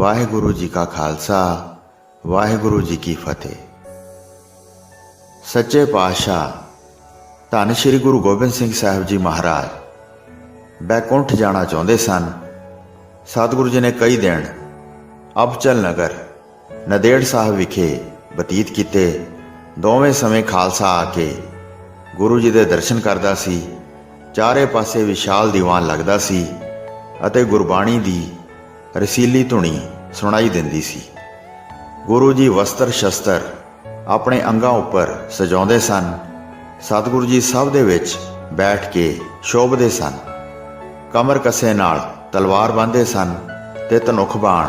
ਵਾਹਿਗੁਰੂ ਜੀ ਕਾ ਖਾਲਸਾ, ਵਾਹਿਗੁਰੂ ਜੀ ਕੀ ਫਤਿਹ। ਸੱਚੇ ਪਾਤਸ਼ਾਹ, ਧੰਨ ਸ਼੍ਰੀ ਗੁਰੂ ਗੋਬਿੰਦ ਸਿੰਘ ਸਾਹਿਬ ਜੀ ਮਹਾਰਾਜ, ਬੈਕੁੰਠ ਜਾਣਾ ਚਾਹੁੰਦੇ ਸਨ। ਸਤਿਗੁਰੂ ਜੀ ਨੇ ਕਈ ਦਿਨ ਅਬਚਲ ਨਗਰ, ਨਦੇੜ ਸਾਹਿਬ ਵਿਖੇ ਬਤੀਤ ਕੀਤੇ। ਦੋਵੇਂ ਸਮੇਂ ਖਾਲਸਾ ਆ ਕੇ ਗੁਰੂ ਜੀ ਦੇ ਦਰਸ਼ਨ ਕਰਦਾ ਸੀ, ਚਾਰੇ ਪਾਸੇ ਵਿਸ਼ਾਲ ਦੀਵਾਨ ਲੱਗਦਾ ਸੀ ਅਤੇ ਗੁਰਬਾਣੀ ਦੀ ਰਸੀਲੀ ਧੁਣੀ ਸੁਣਾਈ ਦਿੰਦੀ ਸੀ। ਗੁਰੂ ਜੀ ਵਸਤਰ ਸ਼ਸਤਰ ਆਪਣੇ ਅੰਗਾਂ ਉੱਪਰ ਸਜਾਉਂਦੇ ਸਨ। ਸਤਿਗੁਰੂ ਜੀ ਸਭ ਦੇ ਵਿੱਚ ਬੈਠ ਕੇ ਸ਼ੋਭਦੇ ਸਨ। ਕਮਰ ਕੱਸੇ ਨਾਲ ਤਲਵਾਰ ਬੰਨ੍ਹਦੇ ਸਨ ਤੇ ਧਨੁਖ ਬਾਣ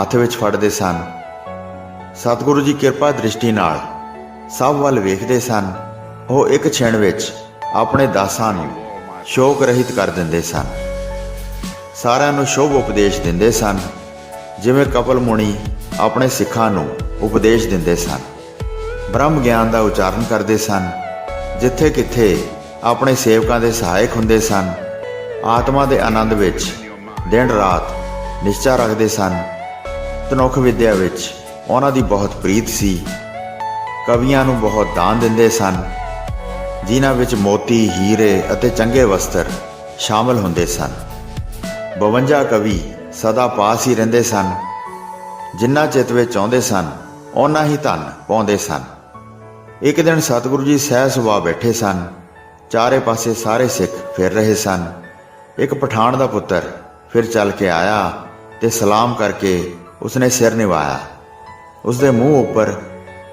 ਹੱਥ ਵਿੱਚ ਫੜਦੇ ਸਨ। ਸਤਿਗੁਰੂ ਜੀ ਕਿਰਪਾ ਦ੍ਰਿਸ਼ਟੀ ਨਾਲ ਸਭ ਵੱਲ ਵੇਖਦੇ ਸਨ। ਉਹ ਇੱਕ ਛਿਣ ਵਿੱਚ ਆਪਣੇ ਦਾਸਾਂ ਨੂੰ ਸ਼ੋਕ ਰਹਿਤ ਕਰ ਦਿੰਦੇ ਸਨ। ਸਾਰਿਆਂ ਨੂੰ ਸ਼ੁਭ ਉਪਦੇਸ਼ ਦਿੰਦੇ ਸਨ। ਜਿਵੇਂ ਕਪਲ ਮੁਨੀ ਆਪਣੇ ਸਿੱਖਾਂ ਨੂੰ ਉਪਦੇਸ਼ ਦਿੰਦੇ ਸਨ। ਬ੍ਰਹਮ ਗਿਆਨ ਦਾ ਉਚਾਰਨ ਕਰਦੇ ਸਨ। ਜਿੱਥੇ ਕਿੱਥੇ ਆਪਣੇ ਸੇਵਕਾਂ ਦੇ ਸਹਾਇਕ ਹੁੰਦੇ ਸਨ। ਆਤਮਾ ਦੇ ਆਨੰਦ ਵਿੱਚ ਦਿਨ ਰਾਤ ਨਿਸ਼ਚਾ ਰੱਖਦੇ ਸਨ। ਤਨੁਖ ਵਿਦਿਆ ਵਿੱਚ ਉਹਨਾਂ ਦੀ ਬਹੁਤ ਪ੍ਰੀਤ ਸੀ। ਕਵੀਆਂ ਨੂੰ ਬਹੁਤ ਦਾਨ ਦਿੰਦੇ ਸਨ। ਜਿਨ੍ਹਾਂ ਵਿੱਚ ਮੋਤੀ, ਹੀਰੇ ਅਤੇ ਚੰਗੇ ਵਸਤਰ ਸ਼ਾਮਲ ਹੁੰਦੇ ਸਨ। 52 ਕਵੀ ਸਦਾ ਪਾਸ ਹੀ ਰਹਿੰਦੇ ਸਨ। ਜਿੰਨਾ ਚਿਤ ਵਿੱਚ ਚਾਹੁੰਦੇ ਸਨ ਉਹਨਾਂ ਹੀ ਧਨ ਪਾਉਂਦੇ ਸਨ। ਇੱਕ ਦਿਨ ਸਤਿਗੁਰੂ ਜੀ ਸਹਿ ਸੁਭਾ ਬੈਠੇ ਸਨ। ਚਾਰੇ ਪਾਸੇ ਸਾਰੇ ਸਿੱਖ ਫਿਰ ਰਹੇ ਸਨ। ਇੱਕ ਪਠਾਨ ਦਾ ਪੁੱਤਰ ਫਿਰ ਚੱਲ ਕੇ ਆਇਆ ਤੇ ਸਲਾਮ ਕਰਕੇ ਉਸਨੇ ਸਿਰ ਨਿਵਾਇਆ। ਉਸਦੇ ਮੂੰਹ ਉੱਪਰ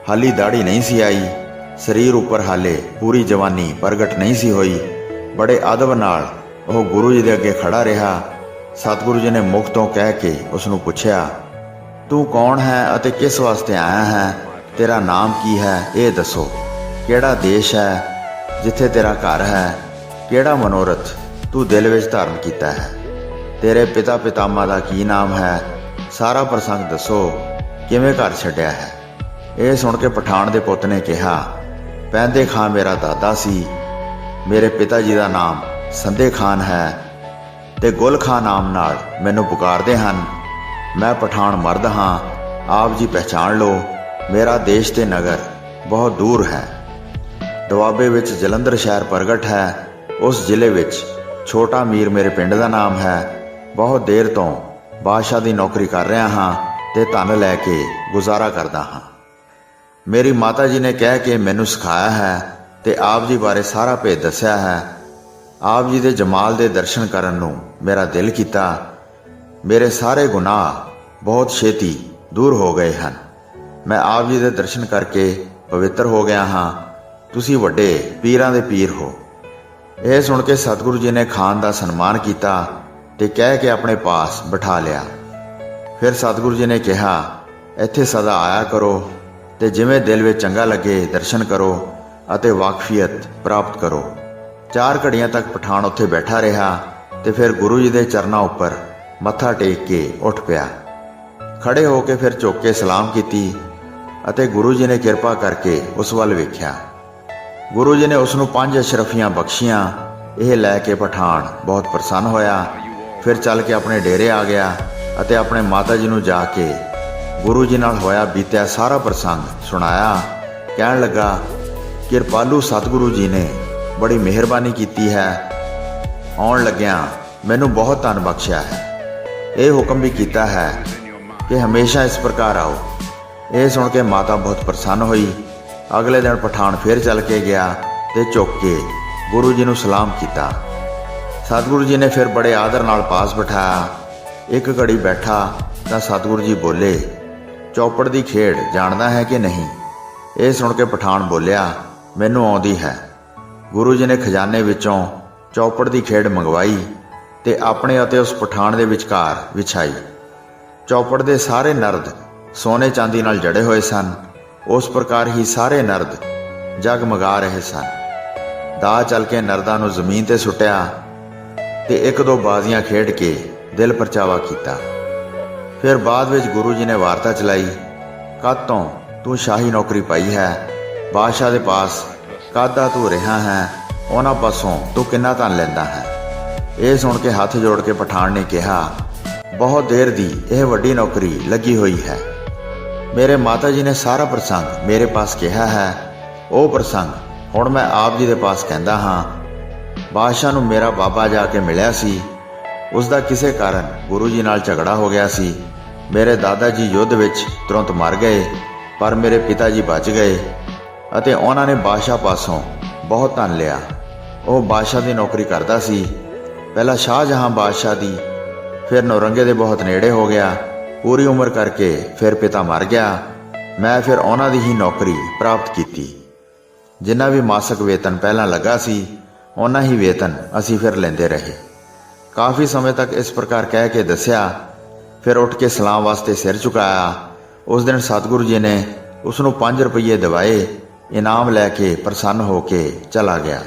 ਹਾਲੀ ਦਾੜੀ ਨਹੀਂ ਸੀ ਆਈ। ਸਰੀਰ ਉੱਪਰ ਹਾਲੇ ਪੂਰੀ ਜਵਾਨੀ ਪ੍ਰਗਟ ਨਹੀਂ ਸੀ ਹੋਈ। ਬੜੇ ਅਦਬ ਨਾਲ ਉਹ ਗੁਰੂ ਜੀ ਦੇ ਅੱਗੇ ਖੜਾ ਰਿਹਾ ਸਤਿਗੁਰੂ ਜੀ ਨੇ ਮੁਖ ਤੋਂ ਕਹਿ ਕੇ ਉਸ ਨੂੰ ਪੁੱਛਿਆ, ਤੂੰ ਕੌਣ ਹੈ ਅਤੇ ਕਿਸ ਵਾਸਤੇ ਆਇਆ ਹੈ? ਤੇਰਾ ਨਾਮ ਕੀ ਹੈ? ਇਹ ਦੱਸੋ। ਕਿਹੜਾ ਦੇਸ਼ ਹੈ ਜਿੱਥੇ ਤੇਰਾ ਘਰ ਹੈ? ਕਿਹੜਾ ਮਨੋਰਥ ਤੂੰ ਦਿਲ ਵਿੱਚ ਧਾਰਨ ਕੀਤਾ ਹੈ? ਤੇਰੇ ਪਿਤਾ ਪਿਤਾਮਾ ਦਾ ਕੀ ਨਾਮ ਹੈ? ਸਾਰਾ ਪ੍ਰਸੰਗ ਦੱਸੋ। ਕਿਵੇਂ ਘਰ ਛੱਡਿਆ ਹੈ? ਇਹ ਸੁਣ ਕੇ ਪਠਾਨ ਦੇ ਪੁੱਤ ਨੇ ਕਿਹਾ, ਪੈਂਦੇ ਖਾਂ ਮੇਰਾ ਦਾਦਾ ਸੀ। ਮੇਰੇ ਪਿਤਾ ਜੀ ਦਾ ਨਾਮ ਸੰਦੇ ਖਾਨ ਹੈ। ਤੇ ਗੁਲ ਖਾਨ ਨਾਮ ਨਾਲ ਮੈਨੂੰ ਪੁਕਾਰਦੇ ਹਨ। ਮੈਂ ਪਠਾਨ ਮਰਦ ਹਾਂ। ਆਪ ਜੀ ਪਹਿਚਾਣ ਲਓ, ਮੇਰਾ ਦੇਸ਼ ਤੇ ਨਗਰ ਬਹੁਤ ਦੂਰ ਹੈ। ਦੁਆਬੇ ਵਿੱਚ ਜਲੰਧਰ ਸ਼ਹਿਰ ਪ੍ਰਗਟ ਹੈ। ਉਸ ਜ਼ਿਲ੍ਹੇ ਵਿੱਚ ਛੋਟਾ ਮੀਰ ਮੇਰੇ ਪਿੰਡ ਦਾ ਨਾਮ ਹੈ। ਬਹੁਤ ਦੇਰ ਤੋਂ ਬਾਦਸ਼ਾਹ ਦੀ ਨੌਕਰੀ ਕਰ ਰਿਹਾ ਹਾਂ ਤੇ ਧਨ ਲੈ ਕੇ ਗੁਜ਼ਾਰਾ ਕਰਦਾ ਹਾਂ। ਮੇਰੀ ਮਾਤਾ ਜੀ ਨੇ ਕਹਿ ਕੇ ਮੈਨੂੰ ਸਿਖਾਇਆ ਹੈ ਤੇ ਆਪ ਜੀ ਬਾਰੇ ਸਾਰਾ ਭੇਦ ਦੱਸਿਆ ਹੈ। ਆਪ ਜੀ ਦੇ ਜਮਾਲ ਦੇ ਦਰਸ਼ਨ ਕਰਨ ਨੂੰ ਮੇਰਾ ਦਿਲ ਕੀਤਾ, ਮੇਰੇ ਸਾਰੇ ਗੁਨਾਹ ਬਹੁਤ ਛੇਤੀ ਦੂਰ ਹੋ ਗਏ ਹਨ। ਮੈਂ ਆਪ ਜੀ ਦੇ ਦਰਸ਼ਨ ਕਰਕੇ ਪਵਿੱਤਰ ਹੋ ਗਿਆ ਹਾਂ। ਤੁਸੀਂ ਵੱਡੇ ਪੀਰਾਂ ਦੇ ਪੀਰ ਹੋ। ਇਹ ਸੁਣ ਕੇ ਸਤਿਗੁਰੂ ਜੀ ਨੇ ਖਾਨ ਦਾ ਸਨਮਾਨ ਕੀਤਾ ਤੇ ਕਹਿ ਕੇ ਆਪਣੇ ਪਾਸ ਬਿਠਾ ਲਿਆ। ਫਿਰ ਸਤਿਗੁਰੂ ਜੀ ਨੇ ਕਿਹਾ, ਇੱਥੇ ਸਦਾ ਆਇਆ ਕਰੋ ਤੇ ਜਿਵੇਂ ਦਿਲ ਵਿੱਚ ਚੰਗਾ ਲੱਗੇ ਦਰਸ਼ਨ ਕਰੋ ਅਤੇ ਵਾਕਫੀਅਤ ਪ੍ਰਾਪਤ ਕਰੋ। ਚਾਰ ਘੜੀਆਂ ਤੱਕ ਪਠਾਨ ਉੱਥੇ ਬੈਠਾ ਰਿਹਾ ਤੇ ਫਿਰ ਗੁਰੂ ਜੀ ਦੇ ਚਰਨਾਂ ਉੱਪਰ ਮੱਥਾ ਟੇਕ ਕੇ ਉੱਠ ਪਿਆ। ਖੜੇ ਹੋ ਕੇ ਫਿਰ ਝੁੱਕ ਕੇ ਸਲਾਮ ਕੀਤੀ ਅਤੇ ਗੁਰੂ ਜੀ ਨੇ ਕਿਰਪਾ ਕਰਕੇ ਉਸ ਵੱਲ ਵੇਖਿਆ। ਗੁਰੂ ਜੀ ਨੇ ਉਸ ਨੂੰ ਪੰਜ ਅਸ਼ਰਫੀਆਂ ਬਖਸ਼ੀਆਂ। ਇਹ ਲੈ ਕੇ ਪਠਾਨ ਬਹੁਤ ਪ੍ਰਸੰਨ ਹੋਇਆ। ਫਿਰ ਚੱਲ ਕੇ ਆਪਣੇ ਡੇਰੇ ਆ ਗਿਆ ਅਤੇ ਆਪਣੇ ਮਾਤਾ ਜੀ ਨੂੰ ਜਾ ਕੇ ਗੁਰੂ ਜੀ ਨਾਲ ਹੋਇਆ ਬੀਤਿਆ ਸਾਰਾ ਪ੍ਰਸੰਗ ਸੁਣਾਇਆ। ਕਹਿਣ ਲੱਗਾ, ਕਿਰਪਾਲੂ ਸਤਿਗੁਰੂ ਜੀ ਨੇ ਬੜੀ ਮਿਹਰਬਾਨੀ ਕੀਤੀ ਹੈ। ਆਉਣ ਲੱਗਿਆਂ ਮੈਨੂੰ ਬਹੁਤ ਧੰਨ ਬਖਸ਼ਿਆ ਹੈ। ਇਹ ਹੁਕਮ ਵੀ ਕੀਤਾ ਹੈ ਕਿ ਹਮੇਸ਼ਾ ਇਸ ਪ੍ਰਕਾਰ ਆਓ। ਇਹ ਸੁਣ ਕੇ ਮਾਤਾ ਬਹੁਤ ਪ੍ਰਸੰਨ ਹੋਈ। ਅਗਲੇ ਦਿਨ ਪਠਾਨ ਫਿਰ ਚੱਲ ਕੇ ਗਿਆ ਤੇ ਝੁੱਕ ਕੇ ਗੁਰੂ ਜੀ ਨੂੰ ਸਲਾਮ ਕੀਤਾ। ਸਤਿਗੁਰੂ ਜੀ ਨੇ ਫਿਰ ਬੜੇ ਆਦਰ ਨਾਲ ਪਾਸ ਬਿਠਾਇਆ। ਇੱਕ ਘੜੀ ਬੈਠਾ ਤਾਂ ਸਤਿਗੁਰੂ ਜੀ ਬੋਲੇ, ਚੌਪੜ ਦੀ ਖੇਡ ਜਾਣਦਾ ਹੈ ਕਿ ਨਹੀਂ? ਇਹ ਸੁਣ ਕੇ ਪਠਾਨ ਬੋਲਿਆ, ਮੈਨੂੰ ਆਉਂਦੀ ਹੈ। ਗੁਰੂ ਜੀ ਨੇ ਖਜ਼ਾਨੇ ਵਿੱਚੋਂ ਚੌਪੜ ਦੀ ਖੇਡ ਮੰਗਵਾਈ ਤੇ ਆਪਣੇ ਅਤੇ ਉਸ ਪਠਾਨ ਦੇ ਵਿਚਕਾਰ ਵਿਛਾਈ। ਚੌਪੜ ਦੇ ਸਾਰੇ ਨਰਦ ਸੋਨੇ ਚਾਂਦੀ ਨਾਲ ਜੜੇ ਹੋਏ ਸਨ। ਉਸ ਪ੍ਰਕਾਰ ਹੀ ਸਾਰੇ ਨਰਦ ਜਗਮਗਾ ਰਹੇ ਸਨ। ਦਾ ਚੱਲ ਕੇ ਨਰਦਾਂ ਨੂੰ ਜ਼ਮੀਨ ਤੇ ਸੁੱਟਿਆ ਤੇ ਇੱਕ ਦੋ ਬਾਜ਼ੀਆਂ ਖੇਡ ਕੇ ਦਿਲ ਪਰਚਾਵਾ ਕੀਤਾ। ਫਿਰ ਬਾਅਦ ਵਿੱਚ ਗੁਰੂ ਜੀ ਨੇ ਵਾਰਤਾ ਚਲਾਈ ਕਦ ਤੋਂ ਤੂੰ ਸ਼ਾਹੀ ਨੌਕਰੀ ਪਾਈ ਹੈ? ਬਾਦਸ਼ਾਹ ਦੇ ਪਾਸ ਕਾਦਾ ਤੂੰ ਰਿਹਾ ਹੈ? ਉਹਨਾਂ ਪਾਸੋਂ ਤੂੰ ਕਿੰਨਾ ਧਨ ਲੈਂਦਾ ਹੈ? ਇਹ ਸੁਣ ਕੇ ਹੱਥ ਜੋੜ ਕੇ ਪਠਾਨ ਨੇ ਕਿਹਾ, ਬਹੁਤ ਦੇਰ ਦੀ ਇਹ ਵੱਡੀ ਨੌਕਰੀ ਲੱਗੀ ਹੋਈ ਹੈ। ਮੇਰੇ ਮਾਤਾ ਜੀ ਨੇ ਸਾਰਾ ਪ੍ਰਸੰਗ ਮੇਰੇ ਪਾਸ ਕਿਹਾ ਹੈ। ਉਹ ਪ੍ਰਸੰਗ ਹੁਣ ਮੈਂ ਆਪ ਜੀ ਦੇ ਪਾਸ ਕਹਿੰਦਾ ਹਾਂ। ਬਾਦਸ਼ਾਹ ਨੂੰ ਮੇਰਾ ਬਾਬਾ ਜਾ ਕੇ ਮਿਲਿਆ ਸੀ। ਉਸ ਦਾ ਕਿਸੇ ਕਾਰਨ ਗੁਰੂ ਜੀ ਨਾਲ ਝਗੜਾ ਹੋ ਗਿਆ ਸੀ। ਮੇਰੇ ਦਾਦਾ ਜੀ ਯੁੱਧ ਵਿੱਚ ਤੁਰੰਤ ਮਰ ਗਏ, ਪਰ ਮੇਰੇ ਪਿਤਾ ਜੀ ਬਚ ਗਏ। ਅਤੇ ਉਹਨਾਂ ਨੇ ਬਾਦਸ਼ਾਹ ਪਾਸੋਂ ਬਹੁਤ ਧਨ ਲਿਆ। ਉਹ ਬਾਦਸ਼ਾਹ ਦੀ ਨੌਕਰੀ ਕਰਦਾ ਸੀ। ਪਹਿਲਾਂ ਸ਼ਾਹਜਹਾਂ ਬਾਦਸ਼ਾਹ ਦੀ, ਫਿਰ ਨੌਰੰਗੇ ਦੇ ਬਹੁਤ ਨੇੜੇ ਹੋ ਗਿਆ। ਪੂਰੀ ਉਮਰ ਕਰਕੇ ਫਿਰ ਪਿਤਾ ਮਰ ਗਿਆ। ਮੈਂ ਫਿਰ ਉਹਨਾਂ ਦੀ ਹੀ ਨੌਕਰੀ ਪ੍ਰਾਪਤ ਕੀਤੀ। ਜਿੰਨਾ ਵੀ ਮਾਸਕ ਵੇਤਨ ਪਹਿਲਾਂ ਲੱਗਾ ਸੀ ਉਹਨਾਂ ਹੀ ਵੇਤਨ ਅਸੀਂ ਫਿਰ ਲੈਂਦੇ ਰਹੇ। ਕਾਫੀ ਸਮੇਂ ਤੱਕ ਇਸ ਪ੍ਰਕਾਰ ਕਹਿ ਕੇ ਦੱਸਿਆ। ਫਿਰ ਉੱਠ ਕੇ ਸਲਾਮ ਵਾਸਤੇ ਸਿਰ ਝੁਕਾਇਆ। ਉਸ ਦਿਨ ਸਤਿਗੁਰੂ ਜੀ ਨੇ ਉਸ ਨੂੰ 5 ਰੁਪਏ ਦਿਵਾਏ। ਇਨਾਮ ਲੈ ਕੇ ਪ੍ਰਸੰਨ ਹੋ ਕੇ ਚਲਾ ਗਿਆ।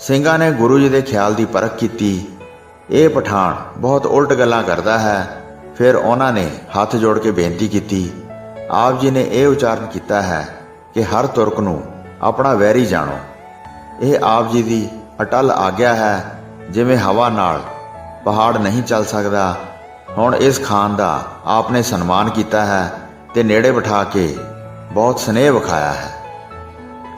ਸਿੰਘਾਂ ਨੇ ਗੁਰੂ ਜੀ ਦੇ ਖਿਆਲ ਦੀ ਪਰਖ ਕੀਤੀ। ਇਹ ਪਠਾਨ ਬਹੁਤ ਉਲਟ ਗੱਲਾਂ ਕਰਦਾ ਹੈ। ਫਿਰ ਉਹਨਾਂ ਨੇ ਹੱਥ ਜੋੜ ਕੇ ਬੇਨਤੀ ਕੀਤੀ। ਆਪ ਜੀ ਨੇ ਇਹ ਉਚਾਰਨ ਕੀਤਾ ਹੈ ਕਿ ਹਰ ਤੁਰਕ ਨੂੰ ਆਪਣਾ ਵੈਰੀ ਜਾਣੋ। ਇਹ ਆਪ ਜੀ ਦੀ ਅਟਲ ਆਗਿਆ ਹੈ, ਜਿਵੇਂ ਹਵਾ ਨਾਲ ਪਹਾੜ ਨਹੀਂ ਚੱਲ ਸਕਦਾ। ਹੁਣ ਇਸ ਖਾਨ ਦਾ ਆਪਨੇ ਸਨਮਾਨ ਕੀਤਾ ਹੈ ਤੇ ਨੇੜੇ ਬਿਠਾ ਕੇ ਬਹੁਤ ਸਨੇਹ ਵਿਖਾਇਆ ਹੈ।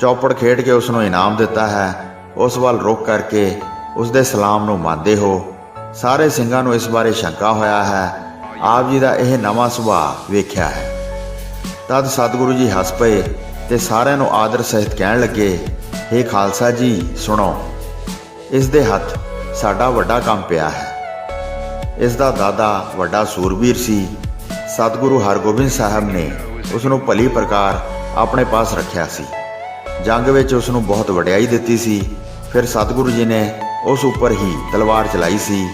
ਚੌਪੜ ਖੇਡ ਕੇ ਉਸ ਨੂੰ ਇਨਾਮ ਦਿੱਤਾ ਹੈ। ਉਸ ਵੱਲ ਰੁਕ ਕਰਕੇ ਉਸ ਦੇ ਸਲਾਮ ਨੂੰ ਮੰਨਦੇ ਹੋ। ਸਾਰੇ ਸਿੰਘਾਂ ਨੂੰ ਇਸ ਬਾਰੇ ਸ਼ੰਕਾ ਹੋਇਆ ਹੈ। ਆਪ ਜੀ ਦਾ ਇਹ ਨਵਾਂ ਸੁਭਾਅ ਵੇਖਿਆ ਹੈ। ਤਦ ਸਤਿਗੁਰੂ ਜੀ ਹੱਸ ਪਏ ਤੇ ਸਾਰਿਆਂ ਨੂੰ ਆਦਰ ਸਹਿਤ ਕਹਿਣ ਲੱਗੇ हे ਖਾਲਸਾ ਜੀ, ਸੁਣੋ, ਇਸ ਦੇ ਹੱਥ ਸਾਡਾ ਵੱਡਾ ਕੰਮ ਪਿਆ ਹੈ। ਇਸ ਦਾ ਦਾਦਾ ਵੱਡਾ ਸੂਰਬੀਰ ਸੀ। ਸਤਿਗੁਰੂ ਹਰਗੋਬਿੰਦ ਸਾਹਿਬ ਨੇ ਉਸ ਨੂੰ ਭਲੀ ਪ੍ਰਕਾਰ ਆਪਣੇ ਪਾਸ ਰੱਖਿਆ ਸੀ। ਜੰਗ ਵਿੱਚ ਉਸ ਨੂੰ ਬਹੁਤ ਵਡਿਆਈ ਦਿੱਤੀ ਸੀ। ਫਿਰ ਸਤਿਗੁਰੂ ਜੀ ਨੇ ਉਸ ਉੱਪਰ ਹੀ ਤਲਵਾਰ ਚਲਾਈ ਸੀ।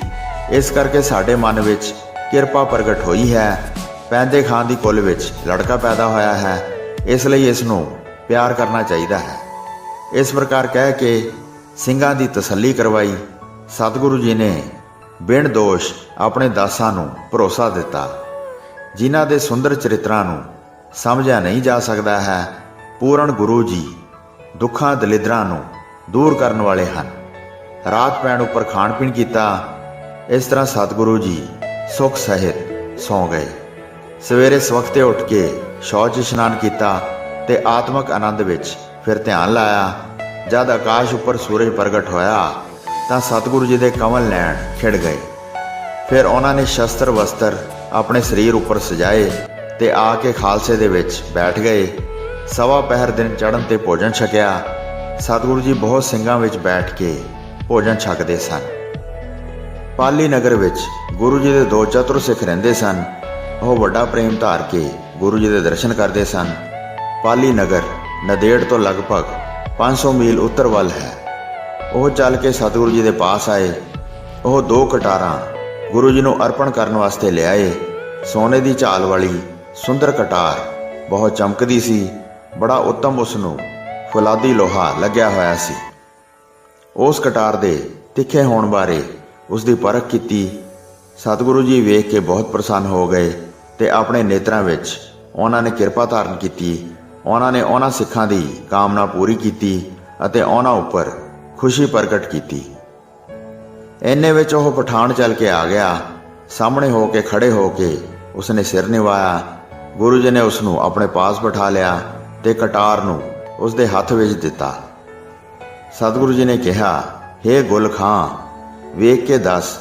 ਇਸ ਕਰਕੇ ਸਾਡੇ ਮਨ ਵਿੱਚ ਕਿਰਪਾ ਪ੍ਰਗਟ ਹੋਈ ਹੈ। ਪੈਂਦੇ ਖਾਨ ਦੀ ਕੁੱਲ ਵਿੱਚ ਲੜਕਾ ਪੈਦਾ ਹੋਇਆ ਹੈ। ਇਸ ਲਈ ਇਸ ਨੂੰ ਪਿਆਰ ਕਰਨਾ ਚਾਹੀਦਾ ਹੈ। ਇਸ ਪ੍ਰਕਾਰ ਕਹਿ ਕੇ ਸਿੰਘਾਂ ਦੀ ਤਸੱਲੀ ਕਰਵਾਈ। ਸਤਿਗੁਰੂ ਜੀ ਨੇ ਬਿਨ ਦੋਸ਼ ਆਪਣੇ ਦਾਸਾਂ ਨੂੰ ਭਰੋਸਾ ਦਿੱਤਾ। ਜਿਨ੍ਹਾਂ ਦੇ ਸੁੰਦਰ ਚਰਿਤਰਾਂ ਨੂੰ ਸਮਝਿਆ ਨਹੀਂ ਜਾ ਸਕਦਾ ਹੈ। ਪੂਰਨ ਗੁਰੂ ਜੀ ਦੁੱਖਾਂ, ਦਲਿਦਰਾਂ ਨੂੰ ਦੂਰ ਕਰਨ ਵਾਲੇ ਹਨ। ਰਾਤ ਪੈਣ ਉੱਪਰ ਖਾਣ ਪੀਣ ਕੀਤਾ, ਇਸ ਤਰ੍ਹਾਂ ਸਤਿਗੁਰੂ ਜੀ ਸੁਖ ਸਹਿਤ ਸੌ ਗਏ। ਸਵੇਰੇ ਸਵਖਤੇ ਉੱਠ ਕੇ ਸ਼ੌਚ ਇਸ਼ਨਾਨ ਕੀਤਾ ਤੇ ਆਤਮਕ ਆਨੰਦ ਵਿੱਚ ਫਿਰ ਧਿਆਨ ਲਾਇਆ। ਜਦ ਆਕਾਸ਼ ਉੱਪਰ ਸੂਰਜ ਪ੍ਰਗਟ ਹੋਇਆ, ਤਾਂ ਸਤਿਗੁਰੂ ਜੀ ਦੇ ਕਮਲ ਲੈਣ ਖਿੜ ਗਏ। ਫਿਰ ਉਹਨਾਂ ਨੇ ਸ਼ਸਤਰ ਵਸਤਰ ਆਪਣੇ ਸਰੀਰ ਉੱਪਰ ਸਜਾਏ ਤੇ ਆ ਕੇ ਖਾਲਸੇ ਦੇ ਵਿੱਚ ਬੈਠ ਗਏ। ਸਵਾ ਪਹਿਰ ਦਿਨ ਚੜ੍ਹਨ ਤੇ ਭੋਜਨ ਛਕਿਆ, ਸਤਿਗੁਰੂ ਜੀ ਬਹੁਤ ਸਿੰਘਾਂ ਵਿੱਚ ਬੈਠ ਕੇ ਭੋਜਨ ਛਕਦੇ ਸਨ। ਪਾਲੀ ਨਗਰ ਵਿੱਚ ਗੁਰੂ ਜੀ ਦੇ ਦੋ ਚਤੁਰ ਸਿੱਖ ਰਹਿੰਦੇ ਸਨ। ਉਹ ਵੱਡਾ ਪ੍ਰੇਮ ਧਾਰ ਕੇ ਗੁਰੂ ਜੀ ਦੇ ਦਰਸ਼ਨ ਕਰਦੇ ਸਨ। ਪਾਲੀ ਨਗਰ ਨਦੇੜ ਤੋਂ ਲਗਭਗ 500 ਮੀਲ ਉੱਤਰ ਵੱਲ ਹੈ। ਉਹ ਚੱਲ ਕੇ ਸਤਿਗੁਰੂ ਜੀ ਦੇ ਪਾਸ ਆਏ। ਉਹ ਦੋ ਕਟਾਰਾਂ ਗੁਰੂ ਜੀ ਨੂੰ ਅਰਪਣ ਕਰਨ ਵਾਸਤੇ ਲਿਆਏ। ਸੋਨੇ ਦੀ ਝਾਲ ਵਾਲੀ ਸੁੰਦਰ ਕਟਾਰ ਬਹੁਤ ਚਮਕਦੀ ਸੀ। ਬੜਾ ਉੱਤਮ ਉਸ ਨੂੰ ਫੁਲਾਦੀ ਲੋਹਾ ਲੱਗਿਆ ਹੋਇਆ ਸੀ। ਉਸ ਕਟਾਰ ਦੇ ਤਿੱਖੇ ਹੋਣ ਬਾਰੇ ਉਸ ਦੀ ਪਰਖ ਕੀਤੀ, ਸਤਿਗੁਰੂ ਜੀ ਵੇਖ ਕੇ ਬਹੁਤ ਪ੍ਰਸੰਨ ਹੋ ਗਏ ਤੇ ਆਪਣੇ ਨੇਤਰਾਂ ਵਿੱਚ ਉਹਨਾਂ ਨੇ ਕਿਰਪਾ ਧਾਰਨ ਕੀਤੀ, ਉਹਨਾਂ ਨੇ ਉਹਨਾਂ ਸਿੱਖਾਂ ਦੀ ਕਾਮਨਾ ਪੂਰੀ ਕੀਤੀ ਅਤੇ ਉਹਨਾਂ ਉੱਪਰ ਖੁਸ਼ੀ ਪ੍ਰਗਟ ਕੀਤੀ। ਇੰਨੇ ਵਿੱਚ ਉਹ ਪਠਾਨ ਚੱਲ ਕੇ ਆ ਗਿਆ, ਸਾਹਮਣੇ ਹੋ ਕੇ ਖੜੇ ਹੋ ਕੇ ਉਸਨੇ ਸਿਰ ਨਿਵਾਇਆ, ਗੁਰੂ ਜੀ ਨੇ ਉਸ ਨੂੰ ਆਪਣੇ ਪਾਸ ਬਿਠਾ ਲਿਆ ਤੇ ਕਟਾਰ ਨੂੰ ਉਸ ਦੇ ਹੱਥ ਵਿੱਚ ਦਿੱਤਾ। ਸਤਿਗੁਰੂ ਜੀ ਨੇ ਕਿਹਾ हे ਗੁਲ ਖਾਂ, ਵੇਖ ਕੇ ਦੱਸ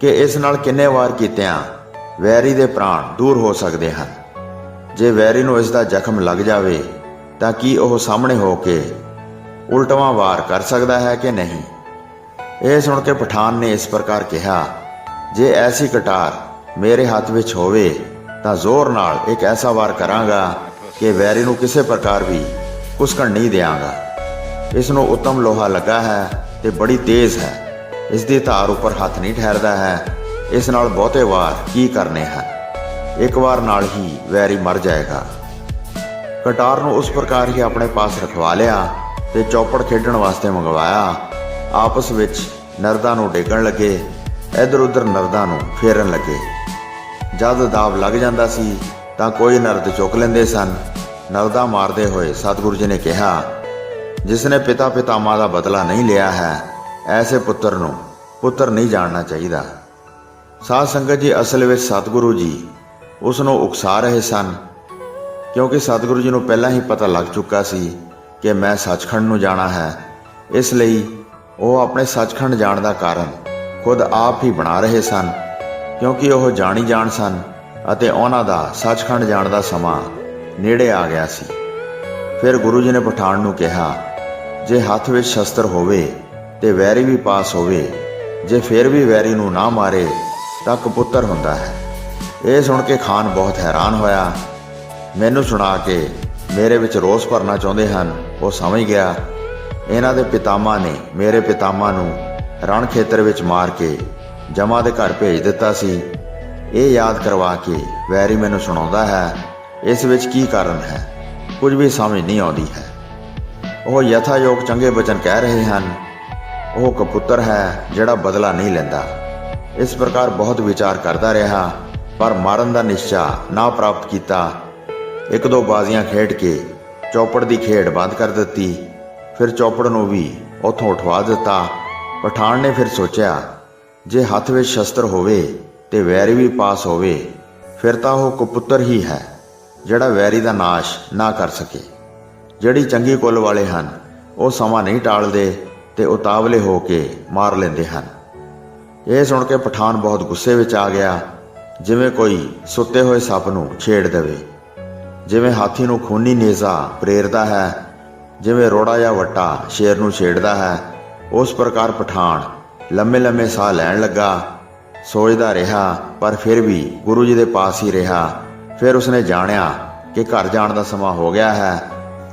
ਕਿ ਇਸ ਨਾਲ ਕਿੰਨੇ ਵਾਰ ਕੀਤਿਆਂ ਵੈਰੀ ਦੇ ਪ੍ਰਾਣ ਦੂਰ ਹੋ ਸਕਦੇ ਹਨ। ਜੇ ਵੈਰੀ ਨੂੰ ਇਸ ਦਾ ਜ਼ਖਮ ਲੱਗ ਜਾਵੇ, ਤਾਂ ਕੀ ਉਹ ਸਾਹਮਣੇ ਹੋ ਕੇ ਉਲਟਵਾਂ ਵਾਰ ਕਰ ਸਕਦਾ ਹੈ ਕਿ ਨਹੀਂ? ਇਹ ਸੁਣ ਕੇ ਪਠਾਨ ਨੇ ਇਸ ਪ੍ਰਕਾਰ ਕਿਹਾ, ਜੇ ਐਸੀ ਕਟਾਰ ਮੇਰੇ ਹੱਥ ਵਿੱਚ ਹੋਵੇ, ਤਾਂ ਜ਼ੋਰ ਨਾਲ ਇੱਕ ਐਸਾ ਵਾਰ ਕਰਾਂਗਾ ਕਿ ਵੈਰੀ ਨੂੰ ਕਿਸੇ ਪ੍ਰਕਾਰ ਵੀ ਕੁਸਕਣ ਨਹੀਂ ਦਿਆਂਗਾ। ਇਸ ਨੂੰ ਉੱਤਮ ਲੋਹਾ ਲੱਗਾ ਹੈ ਤੇ ਬੜੀ ਤੇਜ਼ ਹੈ। ਇਸ ਦੀ ਧਾਰ ਉੱਪਰ ਹੱਥ ਨਹੀਂ ਠਹਿਰਦਾ ਹੈ। ਇਸ ਨਾਲ ਬਹੁਤੇ ਵਾਰ ਕੀ ਕਰਨੇ ਹਨ? ਇੱਕ ਵਾਰ ਨਾਲ ਹੀ ਵੈਰੀ ਮਰ ਜਾਏਗਾ। ਕਟਾਰ ਨੂੰ ਉਸ ਪ੍ਰਕਾਰ ਹੀ ਆਪਣੇ ਪਾਸ ਰਖਵਾ ਲਿਆ ਤੇ ਚੌਪੜ ਖੇਡਣ ਵਾਸਤੇ ਮੰਗਵਾਇਆ। ਆਪਸ ਵਿੱਚ ਨਰਦਾਂ ਨੂੰ ਡੇਗਣ ਲੱਗੇ। ਇਧਰ ਉਧਰ ਨਰਦਾਂ ਨੂੰ ਫੇਰਨ ਲੱਗੇ। ਜਦ ਦਾਵ ਲੱਗ ਜਾਂਦਾ ਸੀ ਤਾਂ ਕੋਈ ਨਰਦ ਚੁੱਕ ਲੈਂਦੇ ਸਨ। ਨਰਦਾ ਮਾਰਦੇ ਹੋਏ ਸਤਿਗੁਰੂ ਜੀ ਨੇ ਕਿਹਾ, ਜਿਸ ਨੇ ਪਿਤਾ ਪਿਤਾਮਾ ਦਾ ਬਦਲਾ ਨਹੀਂ ਲਿਆ ਹੈ, ਐਸੇ ਪੁੱਤਰ ਨੂੰ ਪੁੱਤਰ ਨਹੀਂ ਜਾਣਨਾ ਚਾਹੀਦਾ। ਸਾਧ ਸੰਗਤ ਜੀ, ਅਸਲ ਵਿੱਚ ਸਤਿਗੁਰੂ ਜੀ ਉਸ ਨੂੰ ਉਕਸਾ ਰਹੇ ਸਨ, ਕਿਉਂਕਿ ਸਤਿਗੁਰੂ ਜੀ ਨੂੰ ਪਹਿਲਾਂ ਹੀ ਪਤਾ ਲੱਗ ਚੁੱਕਾ ਸੀ ਕਿ ਮੈਂ ਸੱਚਖੰਡ ਨੂੰ ਜਾਣਾ ਹੈ। ਇਸ ਲਈ ਉਹ ਆਪਣੇ ਸੱਚਖੰਡ ਜਾਣ ਦਾ ਕਾਰਨ ਖੁਦ ਆਪ ਹੀ ਬਣਾ ਰਹੇ ਸਨ, ਕਿਉਂਕਿ ਉਹ ਜਾਣੀ ਜਾਣ ਸਨ। ਅਤੇ ਉਹਨਾਂ ਦਾ ਸੱਚਖੰਡ ਜਾਣ ਦਾ ਸਮਾਂ ਨੇੜੇ ਆ ਗਿਆ ਸੀ। ਫਿਰ ਗੁਰੂ ਜੀ ਨੇ ਪਠਾਨ ਨੂੰ ਕਿਹਾ, ਜੇ ਹੱਥ ਵਿੱਚ ਸ਼ਸਤਰ ਹੋਵੇ ਤੇ ਵੈਰੀ ਵੀ ਪਾਸ ਹੋਵੇ, ਜੇ ਫਿਰ ਵੀ ਵੈਰੀ ਨੂੰ ਨਾ ਮਾਰੇ, ਤਾਂ ਕਪੁੱਤਰ ਹੁੰਦਾ ਹੈ। ਇਹ ਸੁਣ ਕੇ ਖਾਨ ਬਹੁਤ ਹੈਰਾਨ ਹੋਇਆ। ਮੈਨੂੰ ਸੁਣਾ ਕੇ ਮੇਰੇ ਵਿੱਚ ਰੋਸ ਭਰਨਾ ਚਾਹੁੰਦੇ ਹਨ, ਉਹ ਸਮਝ ਗਿਆ। ਇਹਨਾਂ ਦੇ ਪਿਤਾਮਾ ਨੇ ਮੇਰੇ ਪਿਤਾਮਾ ਨੂੰ ਰਣ ਖੇਤਰ ਵਿੱਚ ਮਾਰ ਕੇ ਜਮਾ ਦੇ ਘਰ ਭੇਜ ਦਿੱਤਾ ਸੀ। ਇਹ ਯਾਦ ਕਰਵਾ ਕੇ ਵੈਰੀ ਮੈਨੂੰ ਸੁਣਾਉਂਦਾ ਹੈ, ਇਸ ਵਿੱਚ ਕੀ ਕਾਰਨ ਹੈ? ਕੁਝ ਵੀ ਸਮਝ ਨਹੀਂ ਆਉਂਦੀ ਹੈ। ਉਹ ਯਥਾਯੋਗ ਚੰਗੇ ਬਚਨ ਕਹਿ ਰਹੇ ਹਨ। ਉਹ ਕਪੁੱਤਰ ਹੈ ਜਿਹੜਾ ਬਦਲਾ ਨਹੀਂ ਲੈਂਦਾ। ਇਸ ਪ੍ਰਕਾਰ ਬਹੁਤ ਵਿਚਾਰ ਕਰਦਾ ਰਿਹਾ, ਪਰ ਮਾਰਨ ਦਾ ਨਿਸ਼ਚਾ ਨਾ ਪ੍ਰਾਪਤ ਕੀਤਾ। ਇੱਕ ਦੋ ਬਾਜ਼ੀਆਂ ਖੇਡ ਕੇ ਚੌਪੜ ਦੀ ਖੇਡ ਬੰਦ ਕਰ ਦਿੱਤੀ। ਫਿਰ ਚੌਪੜ ਨੂੰ ਵੀ ਉੱਥੋਂ ਉਠਵਾ ਦਿੱਤਾ। ਪਠਾਨ ਨੇ ਫਿਰ ਸੋਚਿਆ, ਜੇ ਹੱਥ ਵਿੱਚ ਸ਼ਸਤਰ ਹੋਵੇ ਤੇ ਵੈਰੀ ਵੀ ਪਾਸ ਹੋਵੇ, ਫਿਰ ਤਾਂ ਉਹ ਕਪੁੱਤਰ ਹੀ ਹੈ, ਜਿਹੜਾ ਵੈਰੀ ਦਾ ਨਾਸ਼ ਨਾ ਕਰ ਸਕੇ। ਜਿਹੜੀ ਚੰਗੀ ਕੁੱਲ ਵਾਲੇ ਹਨ, ਉਹ ਸਮਾਂ ਨਹੀਂ ਟਾਲਦੇ ਤੇ ਉਤਾਵਲੇ ਹੋ ਕੇ ਮਾਰ ਲੈਂਦੇ ਹਨ। ਇਹ ਸੁਣ ਕੇ ਪਠਾਨ ਬਹੁਤ ਗੁੱਸੇ ਵਿੱਚ ਆ ਗਿਆ, ਜਿਵੇਂ ਕੋਈ ਸੁੱਤੇ ਹੋਏ ਸੱਪ ਨੂੰ ਛੇੜ ਦੇਵੇ। ਜਿਵੇਂ ਹਾਥੀ ਨੂੰ ਖੂਨੀ ਨੇਜ਼ਾ ਪ੍ਰੇਰਦਾ ਹੈ, ਜਿਵੇਂ ਰੋੜਾ ਜਾਂ ਵੱਟਾ ਸ਼ੇਰ ਨੂੰ ਛੇੜਦਾ ਹੈ, ਉਸ ਪ੍ਰਕਾਰ ਪਠਾਨ ਲੰਮੇ ਲੰਮੇ ਸਾਹ ਲੈਣ ਲੱਗਾ ਸੋਚਦਾ ਰਿਹਾ, ਪਰ ਫਿਰ ਵੀ ਗੁਰੂ ਜੀ ਦੇ ਪਾਸ ਹੀ ਰਿਹਾ। ਫਿਰ ਉਸਨੇ ਜਾਣਿਆ ਕਿ ਘਰ ਜਾਣ ਦਾ ਸਮਾਂ ਹੋ ਗਿਆ ਹੈ।